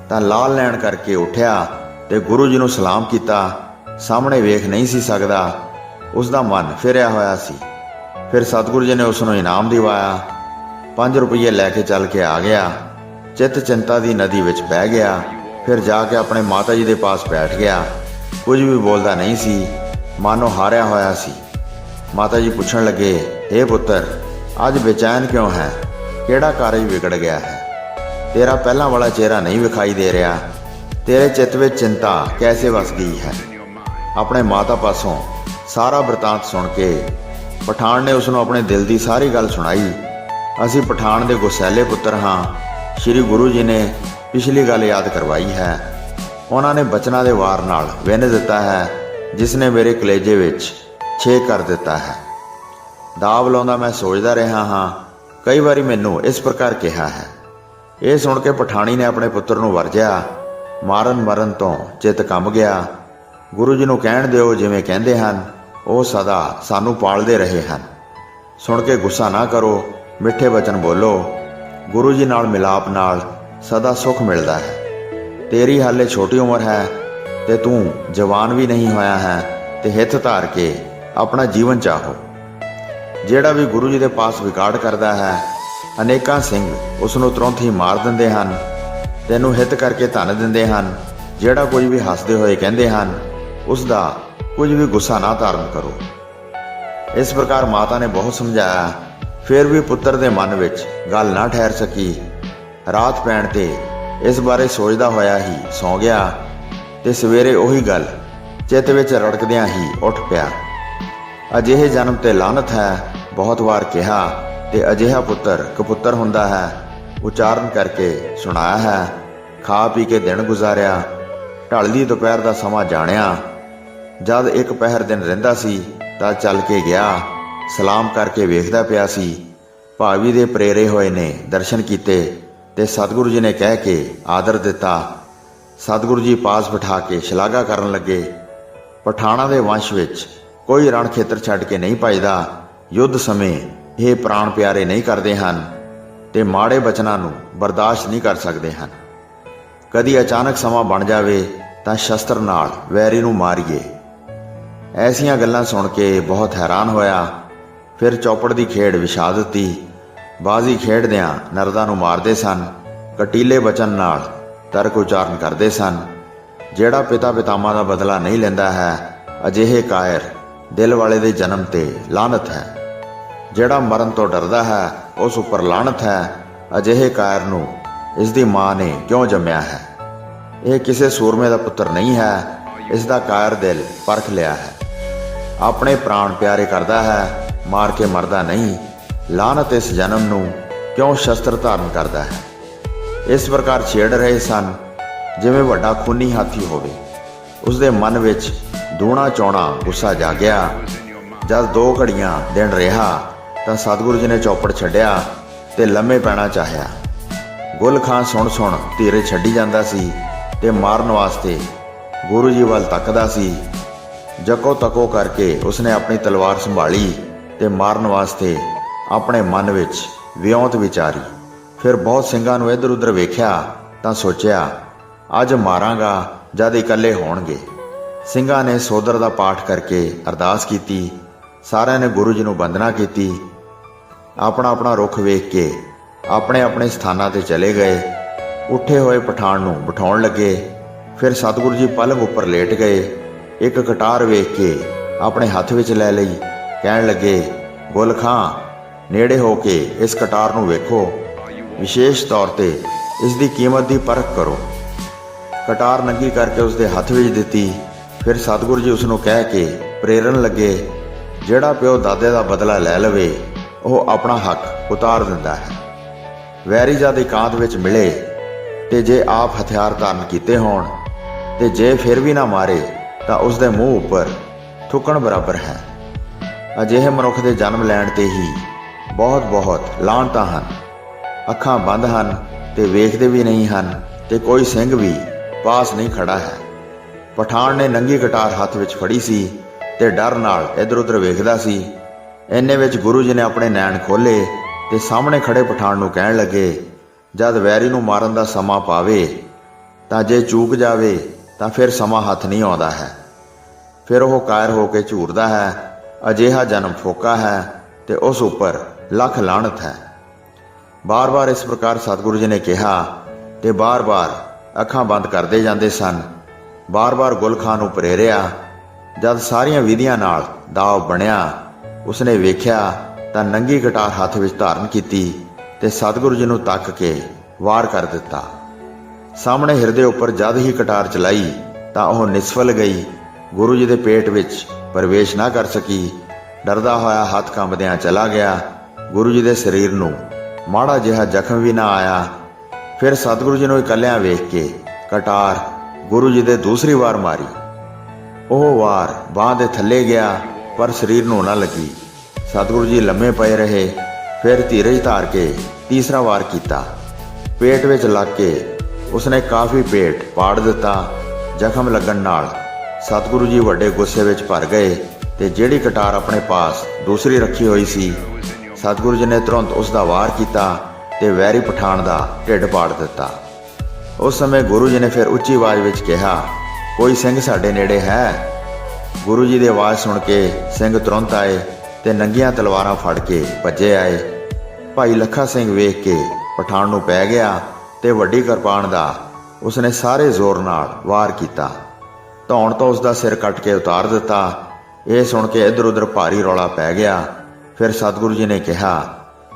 ਤਾਂ ਲਾਲ ਲੈਣ ਕਰਕੇ ਉੱਠਿਆ ਤੇ ਗੁਰੂ ਜੀ ਨੂੰ ਸਲਾਮ ਕੀਤਾ। ਸਾਹਮਣੇ ਵੇਖ ਨਹੀਂ ਸੀ ਸਕਦਾ। ਉਸ ਦਾ ਮਨ ਫਿਰਿਆ ਹੋਇਆ ਸੀ। ਫਿਰ ਸਤਿਗੁਰੂ ਜੀ ਨੇ ਉਸ ਨੂੰ ਇਨਾਮ ਦਿਵਾਇਆ। 5 ਰੁਪਏ ਲੈ ਕੇ ਚੱਲ ਕੇ ਆ ਗਿਆ। ਚਿੱਤ ਚਿੰਤਾ ਦੀ ਨਦੀ ਵਿੱਚ ਬਹਿ ਗਿਆ। ਫਿਰ ਜਾ ਕੇ ਆਪਣੇ ਮਾਤਾ ਜੀ ਦੇ ਪਾਸ ਬੈਠ ਗਿਆ। ਕੁਝ ਵੀ ਬੋਲਦਾ ਨਹੀਂ ਸੀ। ਮਾਨੋ ਹਾਰਿਆ ਹੋਇਆ ਸੀ। ਮਾਤਾ ਜੀ ਪੁੱਛਣ ਲੱਗੇ हे ਪੁੱਤਰ, ਅੱਜ ਬੇਚੈਨ ਕਿਉਂ ਹੈ? ਕਿਹੜਾ ਕਾਰਜ ਵਿਗੜ ਗਿਆ ਹੈ? ਤੇਰਾ ਪਹਿਲਾਂ ਵਾਲਾ ਚਿਹਰਾ ਨਹੀਂ ਵਿਖਾਈ ਦੇ ਰਿਹਾ। ਤੇਰੇ ਚਿੱਤ ਵਿੱਚ ਚਿੰਤਾ ਕੈਸੇ ਵਸ ਗਈ ਹੈ? ਆਪਣੇ ਮਾਤਾ ਪਾਸੋਂ ਸਾਰਾ ਬਰਤਾਂਤ ਸੁਣ ਕੇ ਪਠਾਨ ਨੇ ਉਸ ਨੂੰ ਆਪਣੇ ਦਿਲ ਦੀ ਸਾਰੀ ਗੱਲ ਸੁਣਾਈ। ਅਸੀਂ ਪਠਾਨ ਦੇ ਗੁਸੈਲੇ ਪੁੱਤਰ ਹਾਂ। ਸ੍ਰੀ ਗੁਰੂ ਜੀ ਨੇ ਪਿਛਲੀ ਗੱਲ ਯਾਦ ਕਰਵਾਈ ਹੈ। ਉਹਨਾਂ ਨੇ ਬਚਨਾਂ ਦੇ ਵਾਰ ਨਾਲ ਵਿੰਨ ਦਿੱਤਾ ਹੈ, ਜਿਸ ਨੇ ਮੇਰੇ ਕਲੇਜੇ ਵਿੱਚ ਛੇ ਕਰ ਦਿੱਤਾ ਹੈ। ਦਾਵ ਲਾਉਂਦਾ ਮੈਂ ਸੋਚਦਾ ਰਿਹਾ ਹਾਂ, ਕਈ ਵਾਰੀ ਮੈਨੂੰ ਇਸ ਪ੍ਰਕਾਰ ਕਿਹਾ ਹੈ। ਇਹ ਸੁਣ ਕੇ ਪਠਾਣੀ ਨੇ ਆਪਣੇ ਪੁੱਤਰ ਨੂੰ ਵਰਜਿਆ। ਮਾਰਨ ਮਰਨ ਤੋਂ ਚਿੱਤ ਕੰਬ ਗਿਆ। ਗੁਰੂ ਜੀ ਨੂੰ ਕਹਿਣ ਦਿਓ, ਜਿਵੇਂ ਕਹਿੰਦੇ ਹਨ, ਉਹ ਸਦਾ ਸਾਨੂੰ ਪਾਲਦੇ ਰਹੇ ਹਨ। ਸੁਣ ਕੇ ਗੁੱਸਾ ਨਾ ਕਰੋ, ਮਿੱਠੇ ਵਚਨ ਬੋਲੋ। ਗੁਰੂ ਜੀ ਨਾਲ ਮਿਲਾਪ ਨਾਲ ਸਦਾ ਸੁੱਖ ਮਿਲਦਾ ਹੈ। ਤੇਰੀ ਹਾਲੇ ਛੋਟੀ ਉਮਰ ਹੈ ਤੇ ਤੂੰ ਜਵਾਨ ਵੀ ਨਹੀਂ ਹੋਇਆ ਹੈ ਤੇ ਹਿੱਤ ਧਾਰ ਕੇ ਆਪਣਾ ਜੀਵਨ ਚਾਹੋ। ਜਿਹੜਾ ਵੀ ਗੁਰੂ ਜੀ ਦੇ ਪਾਸ ਵਿਗਾੜ ਕਰਦਾ ਹੈ, ਅਨੇਕਾਂ ਸਿੰਘ ਉਸ ਨੂੰ ਤੁਰੰਤ ਹੀ ਮਾਰ ਦਿੰਦੇ ਹਨ, ਤੈਨੂੰ ਹਿੱਤ ਕਰਕੇ ਧਨ ਦਿੰਦੇ ਹਨ, ਜਿਹੜਾ ਕੋਈ ਵੀ ਹੱਸਦੇ ਹੋਏ ਕਹਿੰਦੇ ਹਨ ਉਸ ਦਾ ਕੁਝ ਵੀ ਗੁੱਸਾ ਨਾ ਧਾਰਨ ਕਰੋ। ਇਸ ਪ੍ਰਕਾਰ ਮਾਤਾ ਨੇ ਬਹੁਤ ਸਮਝਾਇਆ, ਫਿਰ ਵੀ ਪੁੱਤਰ ਦੇ ਮਨ ਵਿੱਚ ਗੱਲ ਨਾ ਠਹਿਰ ਸਕੀ। ਰਾਤ ਪੈਣ ਤੇ ਇਸ ਬਾਰੇ ਸੋਚਦਾ ਹੋਇਆ ਹੀ ਸੌਂ ਗਿਆ ਤੇ ਸਵੇਰੇ ਉਹੀ ਗੱਲ ਚਿੱਤ ਵਿੱਚ ਰੜਕਦਿਆਂ ਹੀ ਉੱਠ ਪਿਆ। ਅਜਿਹੇ ਜਨਮ ਤੇ ਲਾਨਤ ਹੈ, ਬਹੁਤ ਵਾਰ ਕਿਹਾ, ਤੇ ਅਜਿਹਾ ਪੁੱਤਰ ਕਪੁੱਤਰ ਹੁੰਦਾ ਹੈ, ਉਚਾਰਨ ਕਰਕੇ ਸੁਣਾਇਆ ਹੈ, ਖਾ ਪੀ ਕੇ ਦਿਨ ਗੁਜ਼ਾਰਿਆ ਢਲਦੀ ਦੁਪਹਿਰ ਦਾ ਸਮਾਂ ਜਾਣਿਆ, ਜਦ ਇੱਕ ਪਹਿਰ ਦਿਨ ਰਹਿੰਦਾ ਸੀ, ਤਾਂ ਚੱਲ ਕੇ ਗਿਆ, ਸਲਾਮ ਕਰਕੇ ਵੇਖਦਾ ਪਿਆ ਸੀ, ਭਾਵੀ ਦੇ ਪ੍ਰੇਰੇ ਹੋਏ ਨੇ ਦਰਸ਼ਨ ਕੀਤੇ, ਤੇ ਸਤਿਗੁਰੂ ਜੀ ਨੇ ਕਹਿ ਕੇ ਆਦਰ ਦਿੱਤਾ, ਸਤਿਗੁਰੂ ਜੀ ਪਾਸ ਬਿਠਾ ਕੇ ਸ਼ਲਾਘਾ ਕਰਨ ਲੱਗੇ, ਪਠਾਣਾ ਦੇ ਵੰਸ਼ ਵਿੱਚ ਕੋਈ ਰਣ ਖੇਤਰ ਛੱਡ ਕੇ ਨਹੀਂ ਭਜਦਾ। ਯੁੱਧ ਸਮੇਂ ਇਹ ਪ੍ਰਾਣ ਪਿਆਰੇ ਨਹੀਂ ਕਰਦੇ ਹਨ ਤੇ ਮਾੜੇ ਬਚਨਾਂ ਨੂੰ ਬਰਦਾਸ਼ਤ ਨਹੀਂ ਕਰ ਸਕਦੇ ਹਨ। ਕਦੀ ਅਚਾਨਕ ਸਮਾਂ ਬਣ ਜਾਵੇ ਤਾਂ ਸ਼ਸਤਰ ਨਾਲ ਵੈਰੀ ਨੂੰ ਮਾਰੀਏ। ਐਸੀਆਂ ਗੱਲਾਂ ਸੁਣ ਕੇ ਬਹੁਤ ਹੈਰਾਨ ਹੋਇਆ। ਫਿਰ ਚੌਪੜ ਦੀ ਖੇਡ ਵਿਛਾ ਦਿੱਤੀ। ਬਾਜ਼ੀ ਖੇਡਦਿਆਂ ਨਰਦਾਂ ਨੂੰ ਮਾਰਦੇ ਸਨ। ਕਟੀਲੇ ਬਚਨ ਨਾਲ ਤਰਕ ਉਚਾਰਨ ਕਰਦੇ ਸਨ। ਜਿਹੜਾ ਪਿਤਾ ਪਿਤਾਮਾ ਦਾ ਬਦਲਾ ਨਹੀਂ ਲੈਂਦਾ ਹੈ, ਅਜਿਹੇ ਕਾਇਰ ਦਿਲ ਵਾਲੇ ਦੇ ਜਨਮ ਤੇ ਲਾਨਤ ਹੈ। ਜਿਹੜਾ ਮਰਨ ਤੋਂ ਡਰਦਾ ਹੈ, ਉਸ ਉੱਪਰ ਲਾਨਤ ਹੈ। ਅਜਿਹੇ ਕਾਇਰ ਨੂੰ ਇਸ ਦੀ ਮਾਂ ਨੇ ਕਿਉਂ ਜੰਮਿਆ ਹੈ? ਇਹ ਕਿਸੇ ਸੂਰਮੇ ਦਾ ਪੁੱਤਰ ਨਹੀਂ ਹੈ। ਇਸ ਦਾ ਕਾਇਰ ਦਿਲ ਪਰਖ ਲਿਆ ਹੈ। ਆਪਣੇ ਪ੍ਰਾਣ ਪਿਆਰੇ ਕਰਦਾ ਹੈ, ਮਾਰ ਕੇ ਮਰਦਾ ਨਹੀਂ। ਲਾਨਤ ਇਸ ਜਨਮ ਨੂੰ ਕਿਉਂ ਸ਼ਸਤਰ ਧਾਰਨ ਕਰਦਾ ਹੈ? ਇਸ ਪ੍ਰਕਾਰ ਛੇੜ ਰਹੇ ਸਨ, ਜਿਵੇਂ ਵੱਡਾ ਖੂਨੀ ਹਾਥੀ ਹੋਵੇ। ਉਸ ਦੇ ਮਨ ਵਿੱਚ ਦੂਣਾ ਚੌਣਾ ਗੁੱਸਾ ਜਾਗਿਆ ਜਦ ਦੋ ਘੜੀਆਂ ਦਿਨ ਰਿਹਾ, ਤਾਂ ਸਤਿਗੁਰੂ ਜੀ ਨੇ ਚੌਪੜ ਛੱਡਿਆ ਤੇ ਲੰਮੇ ਪੈਣਾ ਚਾਹਿਆ। ਗੁਲ ਖਾਨ ਸੁਣ ਸੁਣ ਧੀਰੇ ਛੱਡੀ ਜਾਂਦਾ ਸੀ ਤੇ ਮਾਰਨ ਵਾਸਤੇ ਗੁਰੂ ਜੀ ਵੱਲ ਤੱਕਦਾ ਸੀ। ਜਕੋ ਤਕੋ ਕਰਕੇ ਉਸਨੇ ਆਪਣੀ ਤਲਵਾਰ ਸੰਭਾਲੀ ਤੇ ਮਾਰਨ ਵਾਸਤੇ ਆਪਣੇ ਮਨ ਵਿੱਚ ਵਿਉਂਤ ਵਿਚਾਰੀ। ਫਿਰ ਬਹੁਤ ਸਿੰਘਾਂ ਨੂੰ ਇੱਧਰ ਉੱਧਰ ਵੇਖਿਆ ਤਾਂ ਸੋਚਿਆ, ਅੱਜ ਮਾਰਾਂਗਾ ਜਦ ਇਕੱਲੇ ਹੋਣਗੇ। ਸਿੰਘਾਂ ਨੇ ਸੋਦਰ ਦਾ ਪਾਠ ਕਰਕੇ ਅਰਦਾਸ ਕੀਤੀ, ਸਾਰਿਆਂ ਨੇ ਗੁਰੂ ਜੀ ਨੂੰ ਵੰਦਨਾ ਕੀਤੀ। ਆਪਣਾ ਆਪਣਾ ਰੁਖ ਵੇਖ ਕੇ ਆਪਣੇ ਆਪਣੇ ਸਥਾਨਾਂ ਤੇ ਚਲੇ ਗਏ। ਉੱਠੇ ਹੋਏ ਪਠਾਨ ਨੂੰ ਬਿਠਾਉਣ ਲੱਗੇ। ਫਿਰ ਸਤਿਗੁਰੂ ਜੀ ਪਲੰਗ ਉੱਪਰ ਲੇਟ ਗਏ। ਇੱਕ ਕਟਾਰ ਵੇਖ ਕੇ ਆਪਣੇ ਹੱਥ ਵਿੱਚ ਲੈ ਲਈ। ਕਹਿਣ ਲੱਗੇ, ਗੁਲ ਖਾਂ, ਨੇੜੇ ਹੋ ਕੇ ਇਸ ਕਟਾਰ ਨੂੰ ਵੇਖੋ। ਵਿਸ਼ੇਸ਼ ਤੌਰ ਤੇ ਇਸ ਦੀ ਕੀਮਤ ਦੀ ਪਰਖ ਕਰੋ। ਕਟਾਰ ਨੰਗੀ ਕਰਕੇ ਉਸ ਦੇ ਹੱਥ ਵਿੱਚ ਦਿੱਤੀ। ਫਿਰ ਸਤਿਗੁਰੂ ਜੀ ਉਸ ਨੂੰ ਕਹਿ ਕੇ ਪ੍ਰੇਰਨ ਲੱਗੇ, ਜਿਹੜਾ ਪਿਓ ਦਾਦੇ ਦਾ ਬਦਲਾ ਲੈ ਲਵੇ, ਉਹ ਆਪਣਾ ਹੱਕ ਉਤਾਰ ਦਿੰਦਾ ਹੈ। ਵੈਰੀ ਜਦ ਇਕਾਂਤ ਵਿੱਚ ਮਿਲੇ ਤੇ ਜੇ ਆਪ ਹਥਿਆਰ ਧਾਰਨ ਕੀਤੇ ਹੋਣ ਤੇ ਜੇ ਫਿਰ ਵੀ ਨਾ ਮਾਰੇ, ਤਾਂ ਉਸ ਦੇ ਮੂੰਹ ਉੱਪਰ ਥੁੱਕਣ ਬਰਾਬਰ ਹੈ। ਅਜਿਹੇ ਮਨੁੱਖ ਦੇ ਜਨਮ ਲੈਣ ਤੇ ਹੀ ਬਹੁਤ ਬਹੁਤ ਲਾਹਨਤਾਂ ਹਨ। ਅੱਖਾਂ ਬੰਦ ਹਨ ਤੇ ਵੇਖਦੇ ਵੀ ਨਹੀਂ ਹਨ ਤੇ ਕੋਈ ਸਿੰਘ ਵੀ ਪਾਸ ਨਹੀਂ ਖੜਾ ਹੈ। ਪਠਾਨ ਨੇ ਨੰਗੀ ਕਟਾਰ ਹੱਥ ਵਿੱਚ ਫੜੀ ਸੀ ਤੇ ਡਰ ਨਾਲ ਇਧਰ ਉਧਰ ਵੇਖਦਾ ਸੀ। ਐਨੇ ਵਿੱਚ ਗੁਰੂ ਜੀ ਨੇ ਆਪਣੇ ਨੈਣ ਖੋਲੇ ਤੇ ਸਾਹਮਣੇ ਖੜੇ ਪਠਾਨ ਨੂੰ ਕਹਿਣ ਲੱਗੇ, ਜਦ ਵੈਰੀ ਨੂੰ ਮਾਰਨ ਦਾ ਸਮਾਂ ਪਾਵੇ, ਤਾਂ ਜੇ ਚੂਕ ਜਾਵੇ, ਤਾਂ ਫਿਰ ਸਮਾਂ ਹੱਥ ਨਹੀਂ ਆਉਂਦਾ ਹੈ। ਫਿਰ ਉਹ ਕਾਇਰ ਹੋ ਕੇ ਝੂਰਦਾ ਹੈ, ਅਜਿਹਾ ਜਨਮ ਫੋਕਾ ਹੈ ਤੇ ਉਸ ਉੱਪਰ ਲੱਖ ਲਾਹਣਤ ਹੈ। ਬਾਰ-ਬਾਰ ਇਸ ਪ੍ਰਕਾਰ ਸਤਿਗੁਰੂ ਜੀ ਨੇ ਕਿਹਾ ਤੇ ਬਾਰ-ਬਾਰ ਅੱਖਾਂ ਬੰਦ ਕਰਦੇ ਜਾਂਦੇ ਸਨ। ਬਾਰ-ਬਾਰ ਗੁਲ ਖਾਨ ਨੂੰ ਪ੍ਰੇਰਿਆ, ਜਦ ਸਾਰੀਆਂ ਵਿਧੀਆਂ ਨਾਲ ਦਾਵ ਬਣਿਆ, ਉਸਨੇ ਵੇਖਿਆ ਤਾਂ ਨੰਗੀ ਕਟਾਰ ਹੱਥ ਵਿੱਚ ਧਾਰਨ ਕੀਤੀ ਤੇ ਸਤਿਗੁਰੂ ਜੀ ਨੂੰ ਤੱਕ ਕੇ ਵਾਰ ਕਰ ਦਿੱਤਾ। ਸਾਹਮਣੇ ਹਿਰਦੇ ਉੱਪਰ ਜਦ ਹੀ ਕਟਾਰ ਚਲਾਈ ਤਾਂ ਉਹ ਨਿਸਫਲ ਗਈ। ਗੁਰੂ ਜੀ ਦੇ ਪੇਟ ਵਿੱਚ ਪ੍ਰਵੇਸ਼ ਨਾ ਕਰ ਸਕੀ। ਡਰਦਾ ਹੋਇਆ ਹੱਥ ਕੰਬਦਿਆਂ ਚਲਾ ਗਿਆ। ਗੁਰੂ ਜੀ ਦੇ ਸਰੀਰ ਨੂੰ ਮਾੜਾ ਜਿਹਾ ਜ਼ਖਮ ਵੀ ਨਾ ਆਇਆ। ਫਿਰ ਸਤਿਗੁਰੂ ਜੀ ਨੂੰ ਇਕੱਲਿਆਂ ਵੇਖ ਕੇ ਕਟਾਰ ਗੁਰੂ ਜੀ ਦੇ ਦੂਸਰੀ ਵਾਰ ਮਾਰੀ। ਉਹ ਵਾਰ ਬਾਹ ਦੇ ਥੱਲੇ ਗਿਆ, ਪਰ ਸਰੀਰ ਨੂੰ ਨਾ ਲੱਗੀ। ਸਤਿਗੁਰੂ ਜੀ ਲੰਮੇ ਪਏ ਰਹੇ, ਫਿਰ ਧੀਰਜ ਧਾਰ ਕੇ ਤੀਸਰਾ ਵਾਰ ਕੀਤਾ। ਪੇਟ ਵਿੱਚ ਲੱਗ ਕੇ ਉਸਨੇ ਕਾਫੀ ਪੇਟ ਪਾੜ ਦਿੱਤਾ, ਜ਼ਖਮ ਲੱਗਣ ਨਾਲ। ਸਤਿਗੁਰੂ ਜੀ ਵੱਡੇ ਗੁੱਸੇ ਵਿੱਚ ਭਰ ਗਏ ਤੇ ਜਿਹੜੀ ਕਟਾਰ ਆਪਣੇ ਪਾਸ ਦੂਸਰੀ ਰੱਖੀ ਹੋਈ ਸੀ, ਸਤਿਗੁਰੂ ਜੀ ਨੇ ਤੁਰੰਤ ਉਸ ਦਾ ਵਾਰ ਕੀਤਾ ਤੇ ਵੈਰੀ ਪਠਾਨ ਦਾ ਢਿੱਡ ਪਾੜ ਦਿੱਤਾ। ਉਸ ਸਮੇਂ ਗੁਰੂ ਜੀ ਨੇ ਫਿਰ ਉੱਚੀ ਆਵਾਜ਼ ਵਿੱਚ ਕਿਹਾ, ਕੋਈ ਸਿੰਘ ਸਾਡੇ ਨੇੜੇ ਹੈ? ਗੁਰੂ ਜੀ ਦੀ ਆਵਾਜ਼ ਸੁਣ ਕੇ ਸਿੰਘ ਤੁਰੰਤ ਆਏ ਤੇ ਨੰਗੀਆਂ ਤਲਵਾਰਾਂ ਫੜ ਕੇ ਭੱਜੇ ਆਏ। ਭਾਈ ਲੱਖਾ ਸਿੰਘ ਵੇਖ ਕੇ ਪਠਾਨ ਨੂੰ ਪੈ ਗਿਆ ਤੇ ਵੱਡੀ ਕਿਰਪਾਨ ਦਾ ਉਸਨੇ ਸਾਰੇ ਜ਼ੋਰ ਨਾਲ ਵਾਰ ਕੀਤਾ। ਧੌਣ ਤੋਂ ਉਸ ਦਾ ਸਿਰ ਕੱਟ ਕੇ ਉਤਾਰ ਦਿੱਤਾ। ਇਹ ਸੁਣ ਕੇ ਇਧਰ ਉਧਰ ਭਾਰੀ ਰੌਲਾ ਪੈ ਗਿਆ। ਫਿਰ ਸਤਿਗੁਰੂ ਜੀ ਨੇ ਕਿਹਾ,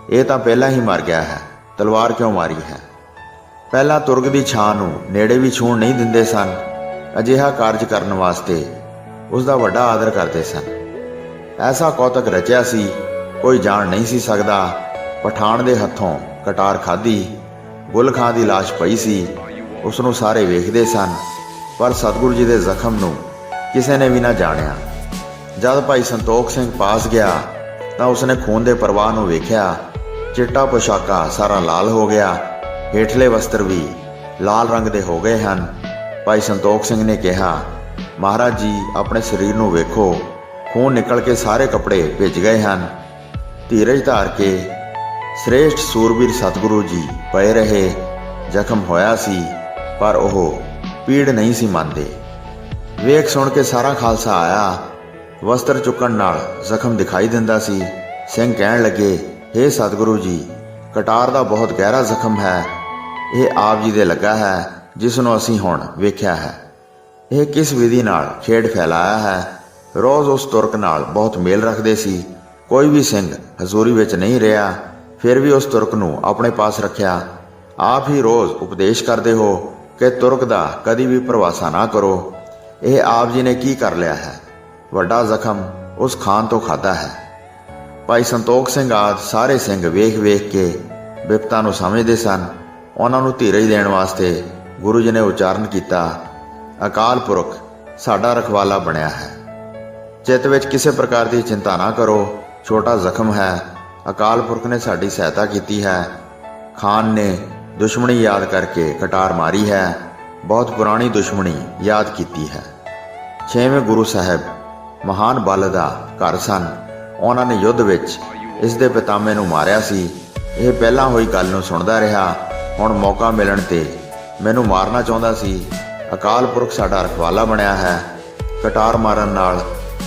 ਇਹ ਤਾਂ ਪਹਿਲਾਂ ਹੀ ਮਰ ਗਿਆ ਹੈ। ਤਲਵਾਰ ਕਿਉਂ ਮਾਰੀ ਹੈ? ਪਹਿਲਾਂ ਤੁਰਗ ਦੀ ਛਾਂ ਨੂੰ ਨੇੜੇ ਵੀ ਛੂਣ ਨਹੀਂ ਦਿੰਦੇ ਸਨ, ਅਜਿਹਾ ਕਾਰਜ ਕਰਨ ਵਾਸਤੇ ਉਸ ਦਾ ਵੱਡਾ ਆਦਰ ਕਰਦੇ ਸਨ। ਐਸਾ ਕੌਤਕ ਰਚਿਆ ਸੀ, ਕੋਈ ਜਾਣ ਨਹੀਂ ਸੀ ਸਕਦਾ, ਪਠਾਨ ਦੇ ਹੱਥੋਂ ਕਟਾਰ ਖਾਦੀ ਗੁਲ ਖਾਂ ਦੀ ਲਾਸ਼ ਪਈ ਸੀ, ਉਸ ਨੂੰ ਸਾਰੇ ਵੇਖਦੇ ਸਨ, ਪਰ ਸਤਿਗੁਰੂ ਜੀ ਦੇ ਜ਼ਖਮ ਨੂੰ ਕਿਸੇ ਨੇ ਵੀ ਨਾ ਜਾਣਿਆ। ਜਦ ਭਾਈ ਸੰਤੋਖ ਸਿੰਘ ਪਾਸ ਗਿਆ, ਤਾਂ ਉਸਨੇ ਖੂਨ ਦੇ ਪ੍ਰਵਾਹ ਨੂੰ ਵੇਖਿਆ, ਚਿੱਟਾ ਪੋਸ਼ਾਕਾ ਸਾਰਾ ਲਾਲ ਹੋ ਗਿਆ ਹੇਠਲੇ ਵਸਤਰ ਵੀ ਲਾਲ ਰੰਗ ਦੇ ਹੋ ਗਏ ਹਨ। ਭਾਈ ਸੰਤੋਖ ਸਿੰਘ ਨੇ ਕਿਹਾ, ਮਹਾਰਾਜ ਜੀ, ਆਪਣੇ ਸਰੀਰ ਨੂੰ ਵੇਖੋ। ਖੂਨ ਨਿਕਲ ਕੇ ਸਾਰੇ ਕੱਪੜੇ ਭਿੱਜ ਗਏ ਹਨ। ਧੀਰਜ ਧਾਰ ਕੇ ਸ੍ਰੇਸ਼ਟ ਸੂਰਬੀਰ ਸਤਿਗੁਰੂ ਜੀ ਪਏ ਰਹੇ। ਜ਼ਖਮ ਹੋਇਆ ਸੀ, ਪਰ ਉਹ ਪੀੜ ਨਹੀਂ ਸੀ ਮੰਨਦੇ। ਵੇਖ ਸੁਣ ਕੇ ਸਾਰਾ ਖਾਲਸਾ ਆਇਆ। ਵਸਤਰ ਚੁੱਕਣ ਨਾਲ ਜ਼ਖਮ ਦਿਖਾਈ ਦਿੰਦਾ ਸੀ। ਸਿੰਘ ਕਹਿਣ ਲੱਗੇ हे ਸਤਿਗੁਰੂ ਜੀ, ਕਟਾਰ ਦਾ ਬਹੁਤ ਗਹਿਰਾ ਜ਼ਖਮ ਹੈ। ਇਹ ਆਪ ਜੀ ਦੇ ਲੱਗਾ ਹੈ, ਜਿਸ ਨੂੰ ਅਸੀਂ ਹੁਣ ਵੇਖਿਆ ਹੈ। ਇਹ ਕਿਸ ਵਿਧੀ ਨਾਲ ਖੇਡ ਫੈਲਾਇਆ ਹੈ? ਰੋਜ਼ ਉਸ ਤੁਰਕ ਨਾਲ ਬਹੁਤ ਮੇਲ ਰੱਖਦੇ ਸੀ। ਕੋਈ ਵੀ ਸਿੰਘ ਹਜ਼ੂਰੀ ਵਿੱਚ ਨਹੀਂ ਰਿਹਾ, ਫਿਰ ਵੀ ਉਸ ਤੁਰਕ ਨੂੰ ਆਪਣੇ ਪਾਸ ਰੱਖਿਆ। ਆਪ ਹੀ ਰੋਜ਼ ਉਪਦੇਸ਼ ਕਰਦੇ ਹੋ ਕਿ ਤੁਰਕ ਦਾ ਕਦੀ ਵੀ ਪ੍ਰਵਾਸਾ ਨਾ ਕਰੋ। ਇਹ ਆਪ ਜੀ ਨੇ ਕੀ ਕਰ ਲਿਆ ਹੈ? ਵੱਡਾ ਜ਼ਖਮ ਉਸ ਖਾਨ ਤੋਂ ਖਾਦਾ ਹੈ। ਭਾਈ ਸੰਤੋਖ ਸਿੰਘ ਆਦ ਸਾਰੇ ਸਿੰਘ ਵੇਖ ਵੇਖ ਕੇ ਬਿਪਤਾ ਨੂੰ ਸਮਝਦੇ ਸਨ। ਉਹਨਾਂ ਨੂੰ ਧੀਰਜ ਦੇਣ ਵਾਸਤੇ ਗੁਰੂ ਜੀ ਨੇ ਉਚਾਰਨ ਕੀਤਾ, ਅਕਾਲ ਪੁਰਖ, ਸਾਡਾ ਰਖਵਾਲਾ ਬਣਿਆ ਹੈ। ਚਿੱਤ ਵਿੱਚ ਕਿਸੇ ਪ੍ਰਕਾਰ ਦੀ ਚਿੰਤਾ ਨਾ ਕਰੋ, ਛੋਟਾ ਜ਼ਖਮ ਹੈ, ਅਕਾਲ ਪੁਰਖ ਨੇ ਸਾਡੀ ਸਹਾਇਤਾ ਕੀਤੀ ਹੈ। ਖਾਨ ਨੇ ਦੁਸ਼ਮਣੀ ਯਾਦ ਕਰਕੇ ਕਟਾਰ ਮਾਰੀ ਹੈ, ਬਹੁਤ ਪੁਰਾਣੀ ਦੁਸ਼ਮਣੀ ਯਾਦ ਕੀਤੀ ਹੈ। ਛੇਵੇਂ ਗੁਰੂ ਸਾਹਿਬ, ਮਹਾਨ ਬਲ ਦਾ ਘਰ ਸਨ। ਉਹਨਾਂ ਨੇ ਯੁੱਧ ਵਿੱਚ ਇਸ ਦੇ ਪਿਤਾਮੇ ਨੂੰ ਮਾਰਿਆ ਸੀ। ਇਹ ਪਹਿਲਾਂ ਹੋਈ ਗੱਲ ਨੂੰ ਸੁਣਦਾ ਰਿਹਾ ਹੁਣ ਮੌਕਾ ਮਿਲਣ ਤੇ ਮੈਨੂੰ ਮਾਰਨਾ ਚਾਹੁੰਦਾ ਸੀ। ਅਕਾਲ ਪੁਰਖ ਸਾਡਾ ਰਖਵਾਲਾ ਬਣਿਆ ਹੈ। ਕਟਾਰ ਮਾਰਨ ਨਾਲ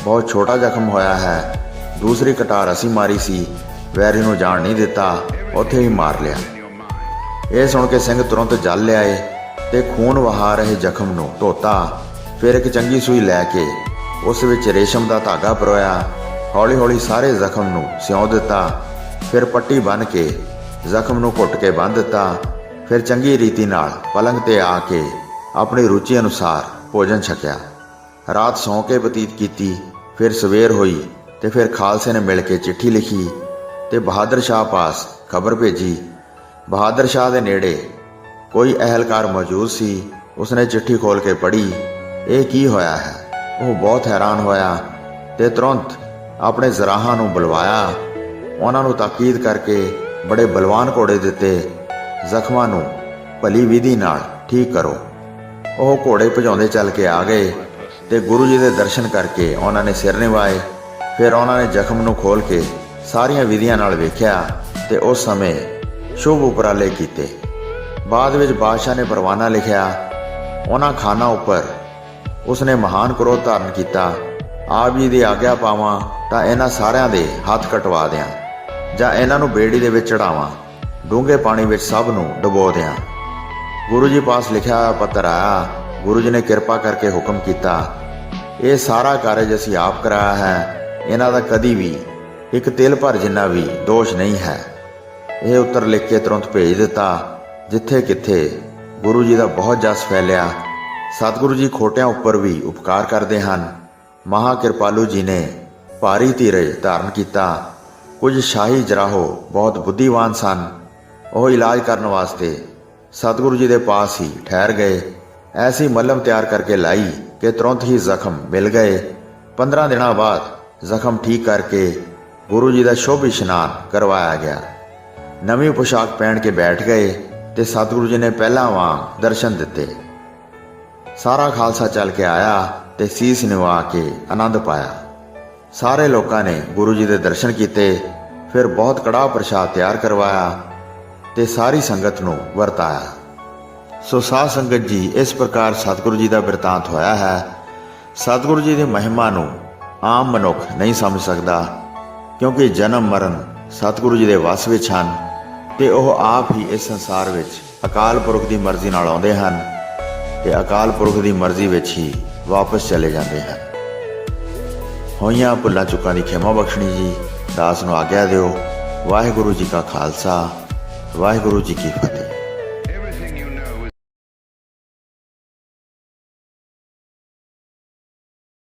ਬਹੁਤ ਛੋਟਾ ਜ਼ਖਮ ਹੋਇਆ ਹੈ। ਦੂਸਰੀ ਕਟਾਰ ਅਸੀਂ ਮਾਰੀ ਸੀ। ਵੈਰੀ ਨੂੰ ਜਾਣ ਨਹੀਂ ਦਿੱਤਾ। ਉੱਥੇ ਹੀ ਮਾਰ ਲਿਆ। ਇਹ ਸੁਣ ਕੇ ਸਿੰਘ ਤੁਰੰਤ ਜਲ ਲਿਆਏ ਤੇ ਖੂਨ ਵਹਾ ਰਹੇ ਜ਼ਖਮ ਨੂੰ ਧੋਤਾ। ਫਿਰ ਇੱਕ ਚੰਗੀ ਸੂਈ ਲੈ ਕੇ ਉਸ ਵਿੱਚ ਰੇਸ਼ਮ ਦਾ ਧਾਗਾ ਪਰੋਇਆ। ਹੌਲੀ-ਹੌਲੀ ਸਾਰੇ ਜ਼ਖਮ ਨੂੰ ਸਿਉਂ ਦਿੱਤਾ। ਫਿਰ ਪੱਟੀ ਬੰਨ੍ਹ ਕੇ ਜ਼ਖਮ ਨੂੰ ਘੁੱਟ ਕੇ ਬੰਨ੍ਹ ਦਿੱਤਾ। ਫਿਰ ਚੰਗੀ ਰੀਤੀ ਨਾਲ ਪਲੰਗ ਤੇ ਆ ਕੇ ਆਪਣੀ ਰੁਚੀ ਅਨੁਸਾਰ ਭੋਜਨ ਛਕਿਆ। ਰਾਤ ਸੌਂ ਕੇ ਬਤੀਤ ਕੀਤੀ, ਫਿਰ ਸਵੇਰ ਹੋਈ ਤੇ ਫਿਰ ਖਾਲਸੇ ਨੇ ਮਿਲ ਕੇ ਚਿੱਠੀ ਲਿਖੀ ਤੇ ਬਹਾਦਰ ਸ਼ਾਹ ਪਾਸ ਖਬਰ ਭੇਜੀ। ਬਹਾਦਰ ਸ਼ਾਹ ਦੇ ਨੇੜੇ ਕੋਈ ਅਹਿਲਕਾਰ ਮੌਜੂਦ ਸੀ, ਉਸਨੇ ਚਿੱਠੀ ਖੋਲ ਕੇ ਪੜ੍ਹੀ, ਇਹ ਕੀ ਹੋਇਆ ਹੈ? ਉਹ ਬਹੁਤ ਹੈਰਾਨ ਹੋਇਆ ਤੇ ਤੁਰੰਤ ਆਪਣੇ ਜ਼ਰਾਹਾਂ ਨੂੰ ਬੁਲਵਾਇਆ। ਉਹਨਾਂ ਨੂੰ ਤਾਕੀਦ ਕਰਕੇ ਬੜੇ ਬਲਵਾਨ ਘੋੜੇ ਦਿੱਤੇ ਜ਼ਖਮਾਂ ਨੂੰ ਭਲੀ ਵਿਧੀ ਨਾਲ ਠੀਕ ਕਰੋ। ਉਹ ਘੋੜੇ ਭਜਾਉਂਦੇ ਚੱਲ ਕੇ ਆ ਗਏ ਤੇ ਗੁਰੂ ਜੀ ਦੇ ਦਰਸ਼ਨ ਕਰਕੇ ਉਹਨਾਂ ਨੇ ਸਿਰ ਨਿਵਾਏ। ਫਿਰ ਉਹਨਾਂ ਨੇ ਜ਼ਖਮ ਨੂੰ ਖੋਲ ਕੇ ਸਾਰੀਆਂ ਵਿਧੀਆਂ ਨਾਲ ਵੇਖਿਆ ਤੇ ਉਸ ਸਮੇਂ ਸ਼ੁਭ ਉਪਰਾਲੇ ਕੀਤੇ। ਬਾਅਦ ਵਿੱਚ ਬਾਦਸ਼ਾਹ ਨੇ ਪਰਵਾਨਾ ਲਿਖਿਆ, ਉਹਨਾਂ ਖਾਨਾ ਉੱਪਰ ਉਸਨੇ ਮਹਾਨ ਕ੍ਰੋਧ ਧਾਰਨ ਕੀਤਾ। ਆਪ ਜੀ ਦੀ ਆਗਿਆ ਪਾਵਾਂ ਤਾਂ ਇਹਨਾਂ ਸਾਰਿਆਂ ਦੇ ਹੱਥ ਕਟਵਾ ਦਿਆਂ ਜਾਂ ਇਹਨਾਂ ਨੂੰ ਬੇੜੀ ਦੇ ਵਿੱਚ ਚੜਾਵਾਂ। ਡੂੰਘੇ ਪਾਣੀ ਵਿੱਚ ਸਭ ਨੂੰ ਡੁਬੋ ਦਿਆਂ। ਗੁਰੂ ਜੀ ਪਾਸ ਲਿਖਿਆ ਹੋਇਆ ਪੱਤਰ ਆਇਆ। ਗੁਰੂ ਜੀ ਨੇ ਕਿਰਪਾ ਕਰਕੇ ਹੁਕਮ ਕੀਤਾ। ਇਹ ਸਾਰਾ ਕਾਰਜ ਅਸੀਂ ਆਪ ਕਰਾਇਆ ਹੈ। ਇਹਨਾਂ ਦਾ ਕਦੀ ਵੀ ਇੱਕ ਤਿਲ ਭਰ ਜਿੰਨਾ ਵੀ ਦੋਸ਼ ਨਹੀਂ ਹੈ। ਇਹ ਉੱਤਰ ਲਿਖ ਕੇ ਤੁਰੰਤ ਭੇਜ ਦਿੱਤਾ ਜਿੱਥੇ ਕਿੱਥੇ ਗੁਰੂ ਜੀ ਦਾ ਬਹੁਤ ਜਸ ਫੈਲਿਆ। ਸਤਿਗੁਰੂ ਜੀ ਖੋਟਿਆਂ ਉੱਪਰ ਵੀ ਉਪਕਾਰ ਕਰਦੇ ਹਨ। ਮਹਾ ਕਿਰਪਾਲੂ ਜੀ ਨੇ ਭਾਰੀ ਧੀਰਜ ਧਾਰਨ ਕੀਤਾ। ਕੁਝ ਸ਼ਾਹੀ ਜਰਾਹੋ ਬਹੁਤ ਬੁੱਧੀਵਾਨ ਸਨ। ਉਹ ਇਲਾਜ ਕਰਨ ਵਾਸਤੇ ਸਤਿਗੁਰੂ ਜੀ ਦੇ ਪਾਸ ਹੀ ਠਹਿਰ ਗਏ। ਐਸੀ ਮੱਲਮ ਤਿਆਰ ਕਰਕੇ ਲਾਈ ਕਿ ਤੁਰੰਤ ਹੀ ਜ਼ਖਮ ਮਿਲ ਗਏ। 15 ਦਿਨਾਂ ਬਾਅਦ ਜ਼ਖਮ ਠੀਕ ਕਰਕੇ ਗੁਰੂ ਜੀ ਦਾ ਸ਼ੁਭ ਇਸ਼ਨਾਨ ਕਰਵਾਇਆ ਗਿਆ। ਨਵੀਂ ਪੋਸ਼ਾਕ ਪਹਿਨ ਕੇ ਬੈਠ ਗਏ ਤੇ ਸਤਿਗੁਰੂ ਜੀ ਨੇ ਪਹਿਲਾਂ ਵਾਂਗ ਦਰਸ਼ਨ ਦਿੱਤੇ। ਸਾਰਾ ਖਾਲਸਾ ਚੱਲ ਕੇ ਆਇਆ ਤੇ ਸੀਸ ਨਿਵਾ ਕੇ ਆਨੰਦ ਪਾਇਆ। ਸਾਰੇ ਲੋਕਾਂ ਨੇ ਗੁਰੂ ਜੀ ਦੇ ਦਰਸ਼ਨ ਕੀਤੇ, ਫਿਰ ਬਹੁਤ ਕੜਾਹ ਪ੍ਰਸ਼ਾਦ ਤਿਆਰ ਕਰਵਾਇਆ। ਤੇ ਸਾਰੀ ਸੰਗਤ ਨੂੰ ਵਰਤਾਇਆ। ਸੋ ਸਾਧ ਸੰਗਤ ਜੀ, ਇਸ ਪ੍ਰਕਾਰ ਸਤਿਗੁਰੂ ਜੀ ਦਾ ਬਿਰਤਾਂਤ ਹੋਇਆ ਹੈ। ਸਤਿਗੁਰੂ ਜੀ ਦੀ ਮਹਿਮਾ ਨੂੰ ਆਮ ਮਨੁੱਖ ਨਹੀਂ ਸਮਝ ਸਕਦਾ, ਕਿਉਂਕਿ ਜਨਮ ਮਰਨ ਸਤਿਗੁਰੂ ਜੀ ਦੇ ਵਸ ਵਿੱਚ ਹਨ ਤੇ ਉਹ ਆਪ ਹੀ ਇਸ ਸੰਸਾਰ ਵਿੱਚ ਅਕਾਲ ਪੁਰਖ ਦੀ ਮਰਜ਼ੀ ਨਾਲ ਆਉਂਦੇ ਹਨ ਤੇ ਅਕਾਲ ਪੁਰਖ ਦੀ ਮਰਜ਼ੀ ਵਿੱਚ ਹੀ ਵਾਪਸ ਚਲੇ ਜਾਂਦੇ ਹਨ। ਹੋਈਆਂ ਭੁੱਲਾਂ ਚੁੱਕਾਂ ਦੀ ਖਿਮਾ ਬਖਸ਼ਣੀ ਜੀ, ਦਾਸ ਨੂੰ ਆਗਿਆ ਦਿਓ। ਵਾਹਿਗੁਰੂ ਜੀ ਕਾ ਖਾਲਸਾ। ਵਾਹਿਗੁਰੂ ਜੀ ਕੀ ਫਤਿਹ।